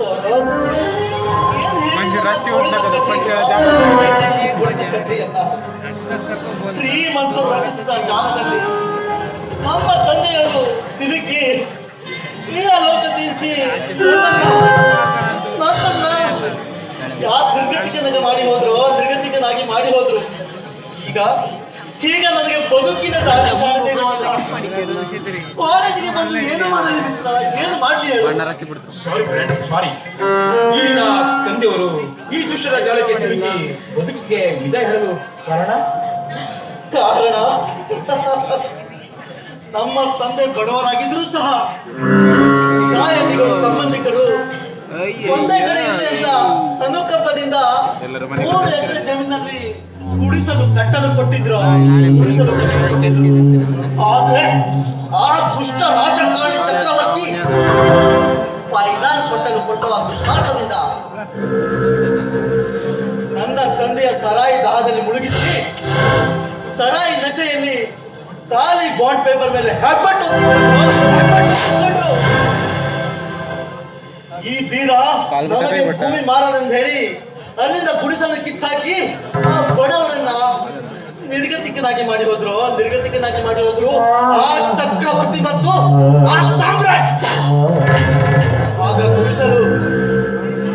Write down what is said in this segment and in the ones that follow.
ಗೋಳಿನ ಶ್ರೀಮಂತರು ರಚಿಸಿದ ಜಾಲದಲ್ಲಿ ನಮ್ಮ ತಂದೆಯವರು ಸಿಲುಕಿ ಈ ಲೋಕ ತೀರಿಸಿ ನನ್ನನ್ನ ಯಾ ನಿರ್ಗತಿಕನಾಗಿ ಮಾಡಿ ಹೋದ್ರು ನಿರ್ಗತಿಕನಾಗಿ ಮಾಡಿ ಹೋದ್ರು. ಈಗ ಈಗ ನನಗೆ ಬದುಕಿನ ದಾರಿ ಕಾಲೇಜಿಗೆ ಬಂದು ಏನು ಮಾಡಲಿ ಮಿತ್ರ? ಏನು ಮಾಡ್ಲಿ ಹೇಳು? ಬಣ್ಣ ರಾಶಿ ಬಿಡ್ತು. ಸಾರಿ ಫ್ರೆಂಡ್ ಸಾರಿ ಈಗಿನ ತಂದೆಯವರು ಈ ದುಷ್ಟರ ಜಾಲಕ್ಕೆ ಸಿಲುಕಿ ಬದುಕಿಗೆ ವಿದಾಯ ಹೇಳಲು ಕಾರಣ? ಕಾರಣ? ನಮ್ಮ ತಂದೆ ಬಡವರಾಗಿದ್ರು ಸಹ ಸಂಬಂಧಿಕರು ಒಂದೇ ಎಲ್ಲರ ಮನೆಗೆ ಮೂರು ಎಕರೆ ಜಮೀನಲ್ಲಿ ಗುಡಿಸಲು ಕಟ್ಟಲು ಕೊಟ್ಟಿದ್ರು. ಗುಡಿಸಲು ಆದ್ರೆ ಆ ದುಷ್ಟ ರಾಜಕಾರಣಿ ಚಕ್ರವರ್ತಿ ಫೈನಾನ್ಸ್ ಸೊಟ್ಟಲು ಕೊಟ್ಟವ ನನ್ನ ತಂದೆಯ ಸರಾಯಿ ದಾಹದಲ್ಲಿ ಮುಳುಗಿಸಿ ಸರಾಯಿ ನಶೆಯಲ್ಲಿ ಖಾಲಿ ಬಾಂಡ್ ಪೇಪರ್ ಮೇಲೆ ಹೆಬ್ಬಟ್ಟು ಈ ಬೀರ ನಮಗೆ ಭೂಮಿ ಮಾರದಂತ ಹೇಳಿ ಅಲ್ಲಿಂದ ಗುಡಿಸಲು ಕಿತ್ತಾಕಿ ಬಡವರನ್ನ ನಿರ್ಗತಿಕನಾಗಿ ಮಾಡಿ ಹೋದ್ರು. ನಿರ್ಗತಿಕನಾಗಿ ಮಾಡಿ ಹೋದ್ರು. ಆ ಚಕ್ರವರ್ತಿ ಮತ್ತು ಆ ಸಾಮ್ರಾಟ್. ಆಗ ಗುಡಿಸಲು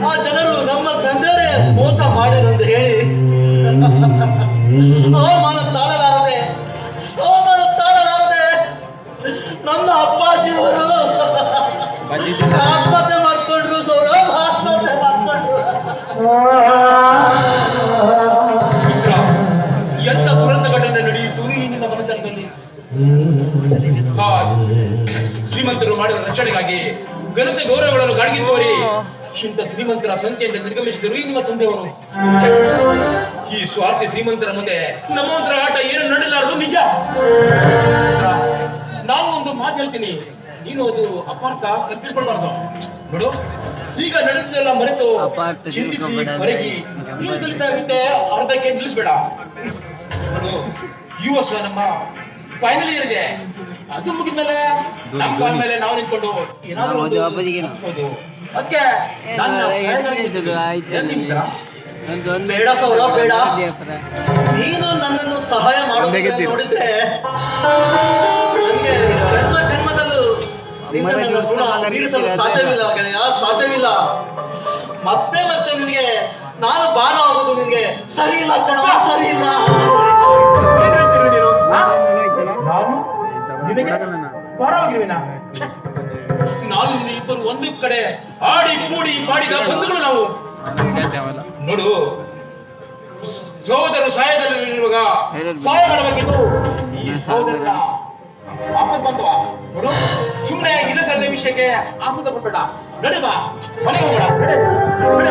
ಆ ಜನರು ನಮ್ಮ ತಂದೆಯವರೇ ಮೋಸ ಮಾಡಿರಂತ ಹೇಳಿ. ಅವಮಾನ ತಾಳಲಾರದೆ ಅವಮಾನ ತಾಳಲಾರದೆ ನಮ್ಮ ಅಪ್ಪಾಜಿಯವರು ದುರಂತ ಘಟನೆ ನಡೆಯಿತು. ಇಂದಿನ ಮನೆತನದಲ್ಲಿ. ಶ್ರೀಮಂತರು ಮಾಡಿದ ರಕ್ಷಣೆಗಾಗಿ ಘನತೆ ಗೌರವಗಳನ್ನು ಗಾಡಿಗೆ ತೋರಿ ಇಂಥ ಶ್ರೀಮಂತರ ಸಂತೆಯಿಂದ ನಿರ್ಗಮಿಸಿದರು ನಿಮ್ಮ ತಂದೆಯವರು. ಈ ಸ್ವಾರ್ಥಿ ಶ್ರೀಮಂತರ ಮುಂದೆ ನಮ್ಮಂತರ ಆಟ ಏನು ನಡೆಯಲಾರದು ನಿಜ. ನಾನು ಒಂದು ಮಾತು ಹೇಳ್ತೀನಿ. ನೀನು ಅದು ಅಪಾರ್ಥ ಕಲ್ಪಿಸ್ಕೊಳ್ಬಾರ್ದು. ನೋಡು ಈಗ ನಡೆದೆಲ್ಲ ಮರೆತು ಚಿಂತಿಸಿ. ಹೊರಗಿ ನೀನು ಕಲಿತಾ ಇದ್ದೆ ಅರ್ಧಕ್ಕೆ ನಿಲ್ಲಿಸ್ಬೇಡ. ಈ ವರ್ಷ ನಮ್ಮ ಫೈನಲ್ ಇಯರ್ ಇದೆ ಅದು ಮುಗಿದ್ಮೇಲೆ ನಮ್ಮ ಕಾಲ ಮೇಲೆ ನಾವು ನಿಂತ್ಕೊಂಡು ಏನಾದ್ರೂ ಒಂದು. ನನ್ನ ಏನ್ ಬೇಡ. ನೀನು ನನ್ನನ್ನು ಸಹಾಯ ಮಾಡೋದಕ್ಕೆ ನೋಡಿದ್ರೆ ನನಗೆ ಜನ್ಮ ಜನ್ಮದಲ್ಲೂ ನಿನ್ನ ನನ್ನ ಋಣ ತೀರಿಸಲು ಸಾಧ್ಯವಿಲ್ಲ ಗೆಳೆಯ ಸಾಧ್ಯವಿಲ್ಲ. ಮತ್ತೆ ಮತ್ತೆ ನಿನಗೆ ನಾನು ಭಾರ ಆಗೋದು ನಿನಗೆ ಸರಿ ಇಲ್ಲ ಕಣ ಸರಿ ಇಲ್ಲ. ನಾನು ಇಬ್ಬರು ಒಂದು ಕಡೆ ಆಡಿ ಕೂಡಿ ಮಾಡಿದ ಬಂಧುಗಳು ನಾವು. ನೋಡು ಸಹೋದರ ಸಹಾಯದಲ್ಲಿರುವಾಗ ಸಹಾಯ ಮಾಡಬೇಕಿತ್ತು ಈ ಸಹೋದರನ ಆಪತ್ ಬಂದವ ನೋಡು ಸುಮ್ಮನೆ ಇಲ್ಲ ಸರದ ವಿಷಯಕ್ಕೆ ಆಪದ ಪಡ್ಬೇಡ ನಡೆಬಾ ಮನೆಗೆ ಹೋಗೋಣ.